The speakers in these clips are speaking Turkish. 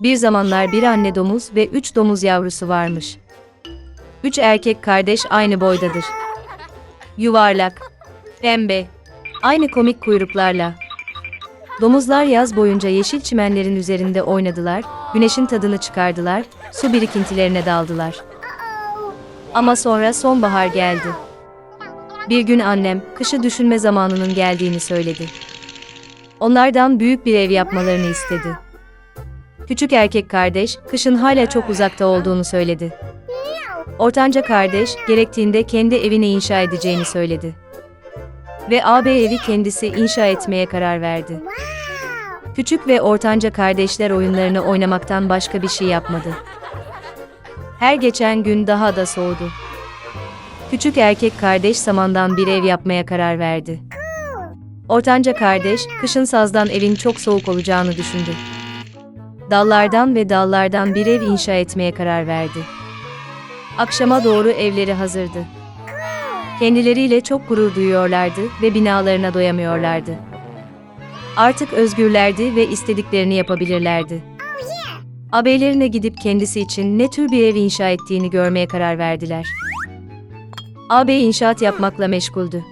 Bir zamanlar bir anne domuz ve üç domuz yavrusu varmış. Üç erkek kardeş aynı boydadır. Yuvarlak, pembe, aynı komik kuyruklarla. Domuzlar yaz boyunca yeşil çimenlerin üzerinde oynadılar, güneşin tadını çıkardılar, su birikintilerine daldılar. Ama sonra sonbahar geldi. Bir gün annem, kışı düşünme zamanının geldiğini söyledi. Onlardan büyük bir ev yapmalarını istedi. Küçük erkek kardeş, kışın hala çok uzakta olduğunu söyledi. Ortanca kardeş, gerektiğinde kendi evini inşa edeceğini söyledi. Ve ağabey evi kendisi inşa etmeye karar verdi. Küçük ve ortanca kardeşler oyunlarını oynamaktan başka bir şey yapmadı. Her geçen gün daha da soğudu. Küçük erkek kardeş samandan bir ev yapmaya karar verdi. Ortanca kardeş, kışın sazdan evin çok soğuk olacağını düşündü. Dallardan ve dallardan bir ev inşa etmeye karar verdi. Akşama doğru evleri hazırdı. Kendileriyle çok gurur duyuyorlardı ve binalarına doyamıyorlardı. Artık özgürlerdi ve istediklerini yapabilirlerdi. Ağabeylerine gidip kendisi için ne tür bir ev inşa ettiğini görmeye karar verdiler. Ağabey inşaat yapmakla meşguldü.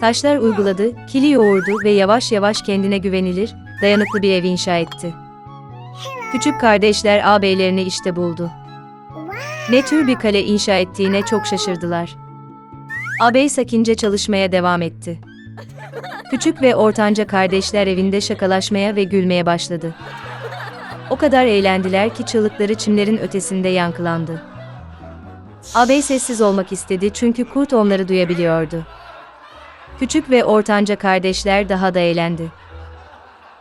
Taşlar uyguladı, kili yoğurdu ve yavaş yavaş kendine güvenilir, dayanıklı bir ev inşa etti. Küçük kardeşler ağabeylerini işte buldu. Ne tür bir kale inşa ettiğine çok şaşırdılar. Ağabey sakince çalışmaya devam etti. Küçük ve ortanca kardeşler evinde şakalaşmaya ve gülmeye başladı. O kadar eğlendiler ki çığlıkları çimlerin ötesinde yankılandı. Ağabey sessiz olmak istedi çünkü kurt onları duyabiliyordu. Küçük ve ortanca kardeşler daha da eğlendi.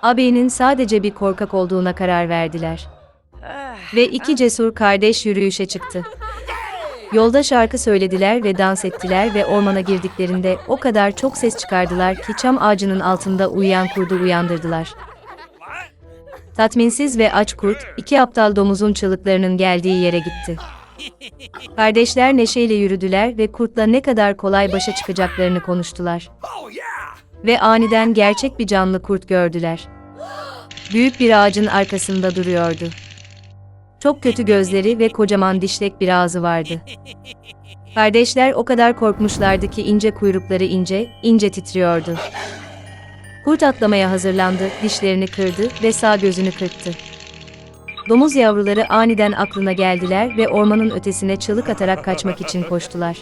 Ağabeyinin sadece bir korkak olduğuna karar verdiler. Ve iki cesur kardeş yürüyüşe çıktı. Yolda şarkı söylediler ve dans ettiler ve ormana girdiklerinde o kadar çok ses çıkardılar ki çam ağacının altında uyuyan kurdu uyandırdılar. Tatminsiz ve aç kurt, iki aptal domuzun çığlıklarının geldiği yere gitti. Kardeşler neşeyle yürüdüler ve kurtla ne kadar kolay başa çıkacaklarını konuştular. Ve aniden gerçek bir canlı kurt gördüler. Büyük bir ağacın arkasında duruyordu. Çok kötü gözleri ve kocaman dişlek bir ağzı vardı. Kardeşler o kadar korkmuşlardı ki ince kuyrukları ince, ince titriyordu. Kurt atlamaya hazırlandı, dişlerini kırdı ve sağ gözünü kırptı. Domuz yavruları aniden aklına geldiler ve ormanın ötesine çığlık atarak kaçmak için koştular.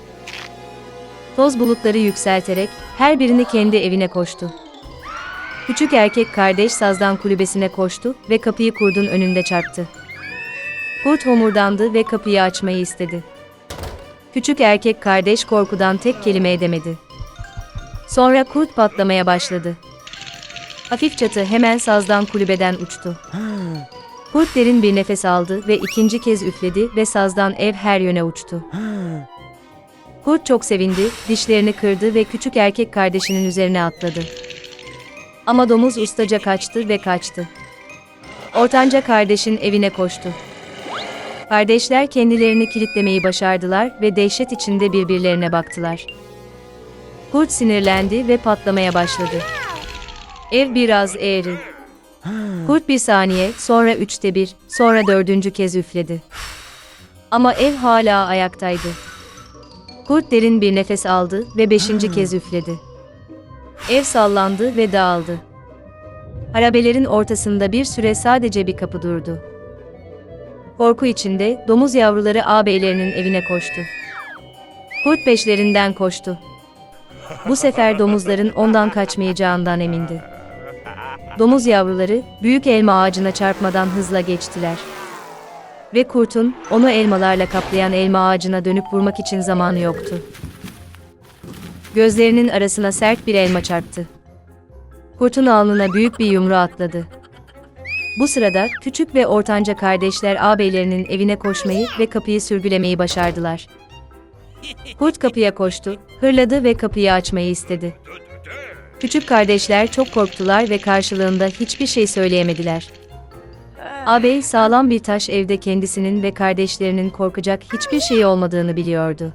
Toz bulutları yükselterek her birini kendi evine koştu. Küçük erkek kardeş sazdan kulübesine koştu ve kapıyı kurdun önünde çarptı. Kurt homurdandı ve kapıyı açmayı istedi. Küçük erkek kardeş korkudan tek kelime edemedi. Sonra kurt patlamaya başladı. Hafif çatı hemen sazdan kulübeden uçtu. Kurt derin bir nefes aldı ve ikinci kez üfledi ve sazdan ev her yöne uçtu. Kurt çok sevindi, dişlerini kırdı ve küçük erkek kardeşinin üzerine atladı. Ama domuz ustaca kaçtı ve kaçtı. Ortanca kardeşin evine koştu. Kardeşler kendilerini kilitlemeyi başardılar ve dehşet içinde birbirlerine baktılar. Kurt sinirlendi ve patlamaya başladı. Ev biraz eğri. Kurt bir saniye, sonra üçte bir, sonra dördüncü kez üfledi. Ama ev hala ayaktaydı. Kurt derin bir nefes aldı ve beşinci kez üfledi. Ev sallandı ve dağıldı. Harabelerin ortasında bir süre sadece bir kapı durdu. Korku içinde domuz yavruları ağabeylerinin evine koştu. Kurt peşlerinden koştu. Bu sefer domuzların ondan kaçmayacağından emindi. Domuz yavruları büyük elma ağacına çarpmadan hızla geçtiler. Ve kurtun onu elmalarla kaplayan elma ağacına dönüp vurmak için zamanı yoktu. Gözlerinin arasına sert bir elma çarptı. Kurtun alnına büyük bir yumru atladı. Bu sırada küçük ve ortanca kardeşler ağabeylerinin evine koşmayı ve kapıyı sürgülemeyi başardılar. Kurt kapıya koştu, hırladı ve kapıyı açmayı istedi. Küçük kardeşler çok korktular ve karşılığında hiçbir şey söyleyemediler. Ağabey sağlam bir taş evde kendisinin ve kardeşlerinin korkacak hiçbir şey olmadığını biliyordu.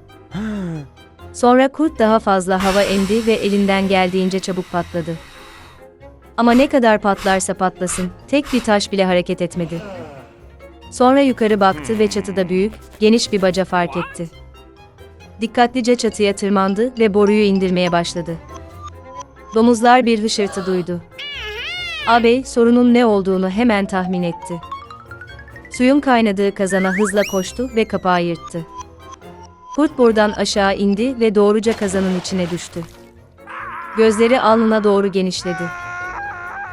Sonra kurt daha fazla hava emdi ve elinden geldiğince çabuk patladı. Ama ne kadar patlarsa patlasın, tek bir taş bile hareket etmedi. Sonra yukarı baktı ve çatıda büyük, geniş bir baca fark etti. Dikkatlice çatıya tırmandı ve boruyu indirmeye başladı. Domuzlar bir hışırtı duydu. Ağabey sorunun ne olduğunu hemen tahmin etti. Suyun kaynadığı kazana hızla koştu ve kapağı yırttı. Kurt buradan aşağı indi ve doğruca kazanın içine düştü. Gözleri alnına doğru genişledi.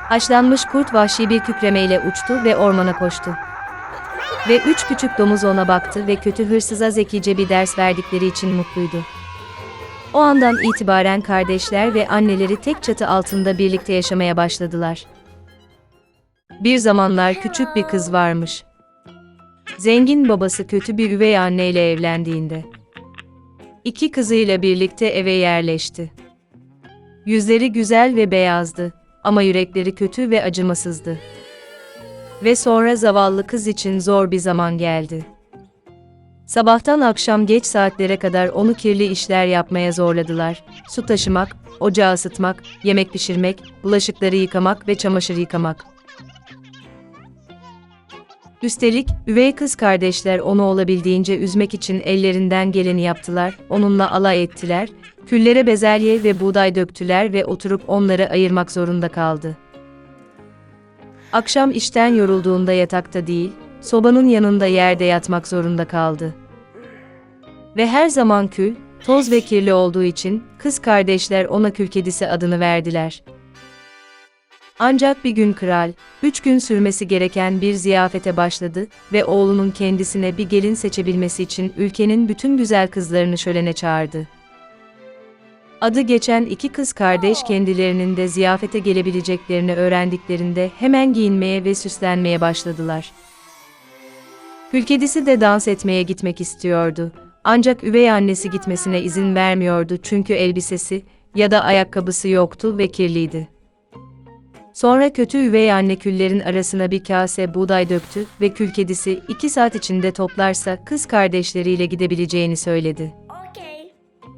Haşlanmış kurt vahşi bir kükremeyle uçtu ve ormana koştu. Ve üç küçük domuz ona baktı ve kötü hırsıza zekice bir ders verdikleri için mutluydu. O andan itibaren kardeşler ve anneleri tek çatı altında birlikte yaşamaya başladılar. Bir zamanlar küçük bir kız varmış. Zengin babası kötü bir üvey anneyle evlendiğinde iki kızıyla birlikte eve yerleşti. Yüzleri güzel ve beyazdı ama yürekleri kötü ve acımasızdı. Ve sonra zavallı kız için zor bir zaman geldi. Sabahtan akşam geç saatlere kadar onu kirli işler yapmaya zorladılar. Su taşımak, ocağı ısıtmak, yemek pişirmek, bulaşıkları yıkamak ve çamaşır yıkamak. Üstelik, üvey kız kardeşler onu olabildiğince üzmek için ellerinden geleni yaptılar, onunla alay ettiler, küllere bezelye ve buğday döktüler ve oturup onları ayırmak zorunda kaldı. Akşam işten yorulduğunda yatakta değil, sobanın yanında yerde yatmak zorunda kaldı. Ve her zaman kül, toz ve kirli olduğu için kız kardeşler ona kül kedisi adını verdiler. Ancak bir gün kral, üç gün sürmesi gereken bir ziyafete başladı ve oğlunun kendisine bir gelin seçebilmesi için ülkenin bütün güzel kızlarını şölene çağırdı. Adı geçen iki kız kardeş kendilerinin de ziyafete gelebileceklerini öğrendiklerinde hemen giyinmeye ve süslenmeye başladılar. Kül kedisi de dans etmeye gitmek istiyordu. Ancak üvey annesi gitmesine izin vermiyordu çünkü elbisesi ya da ayakkabısı yoktu ve kirliydi. Sonra kötü üvey anne küllerin arasına bir kase buğday döktü ve kül kedisi iki saat içinde toplarsa kız kardeşleriyle gidebileceğini söyledi. Okay.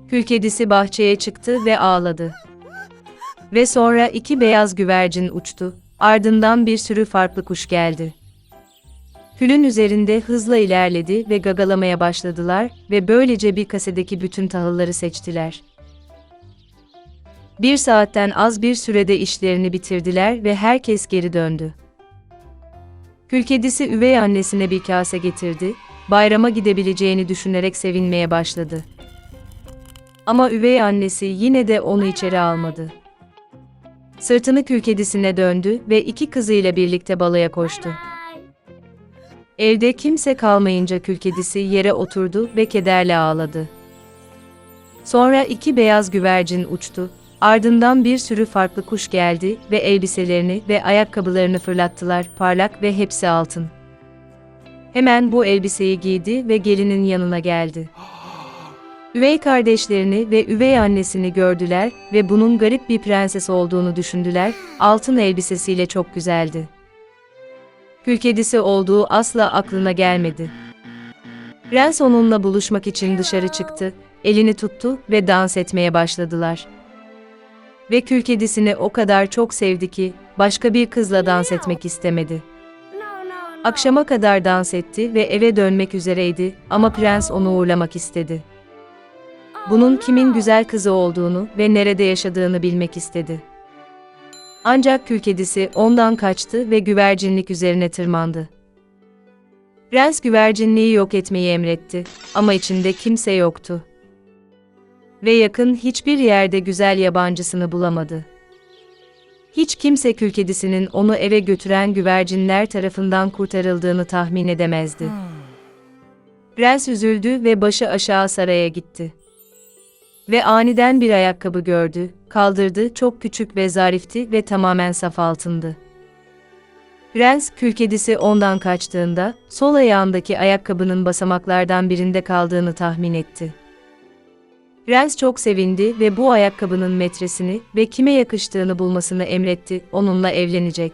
Kül kedisi bahçeye çıktı ve ağladı. Ve sonra iki beyaz güvercin uçtu, ardından bir sürü farklı kuş geldi. Külün üzerinde hızla ilerledi ve gagalamaya başladılar ve böylece bir kasedeki bütün tahılları seçtiler. Bir saatten az bir sürede işlerini bitirdiler ve herkes geri döndü. Kül üvey annesine bir kase getirdi, bayrama gidebileceğini düşünerek sevinmeye başladı. Ama üvey annesi yine de onu içeri almadı. Sırtını kül kedisine döndü ve iki kızıyla birlikte balaya koştu. Evde kimse kalmayınca kül yere oturdu ve kederle ağladı. Sonra iki beyaz güvercin uçtu, ardından bir sürü farklı kuş geldi ve elbiselerini ve ayakkabılarını fırlattılar, parlak ve hepsi altın. Hemen bu elbiseyi giydi ve gelinin yanına geldi. Üvey kardeşlerini ve üvey annesini gördüler ve bunun garip bir prenses olduğunu düşündüler, altın elbisesiyle çok güzeldi. Kül kedisi olduğu asla aklına gelmedi. Prens onunla buluşmak için dışarı çıktı, elini tuttu ve dans etmeye başladılar. Ve kül kedisini o kadar çok sevdi ki, başka bir kızla dans etmek istemedi. Akşama kadar dans etti ve eve dönmek üzereydi ama prens onu uğurlamak istedi. Bunun kimin güzel kızı olduğunu ve nerede yaşadığını bilmek istedi. Ancak kül kedisi ondan kaçtı ve güvercinlik üzerine tırmandı. Prens güvercinliği yok etmeyi emretti ama içinde kimse yoktu. Ve yakın hiçbir yerde güzel yabancısını bulamadı. Hiç kimse kül kedisinin onu eve götüren güvercinler tarafından kurtarıldığını tahmin edemezdi. Prens üzüldü ve başı aşağı saraya gitti. Ve aniden bir ayakkabı gördü, kaldırdı, çok küçük ve zarifti ve tamamen saf altındı. Prens, kül kedisi ondan kaçtığında, sol ayağındaki ayakkabının basamaklardan birinde kaldığını tahmin etti. Prens çok sevindi ve bu ayakkabının metresini ve kime yakıştığını bulmasını emretti, onunla evlenecek.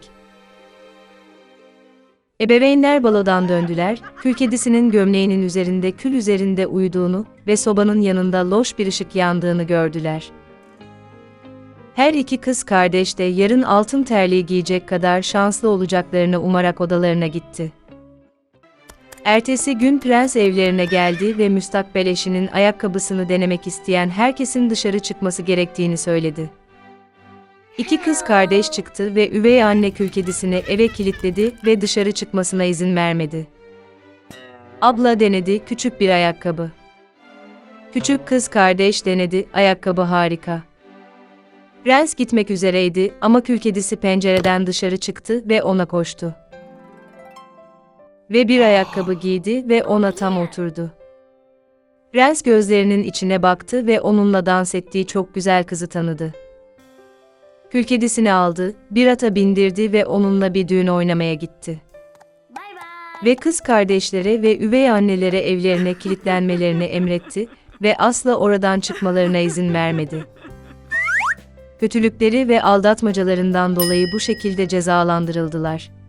Ebeveynler balodan döndüler, kül kedisinin gömleğinin üzerinde kül üzerinde uyuduğunu ve sobanın yanında loş bir ışık yandığını gördüler. Her iki kız kardeş de yarın altın terliği giyecek kadar şanslı olacaklarını umarak odalarına gitti. Ertesi gün prens evlerine geldi ve müstakbel eşinin ayakkabısını denemek isteyen herkesin dışarı çıkması gerektiğini söyledi. İki kız kardeş çıktı ve üvey anne kül kedisini eve kilitledi ve dışarı çıkmasına izin vermedi. Abla denedi küçük bir ayakkabı. Küçük kız kardeş denedi, ayakkabı harika. Prens gitmek üzereydi ama kül kedisi pencereden dışarı çıktı ve ona koştu. Ve bir ayakkabı giydi ve ona tam oturdu. Prens gözlerinin içine baktı ve onunla dans ettiği çok güzel kızı tanıdı. Kül kedisini aldı, bir ata bindirdi ve onunla bir düğün oynamaya gitti. Ve kız kardeşlere ve üvey annelere evlerine kilitlenmelerini emretti ve asla oradan çıkmalarına izin vermedi. Kötülükleri ve aldatmacalarından dolayı bu şekilde cezalandırıldılar.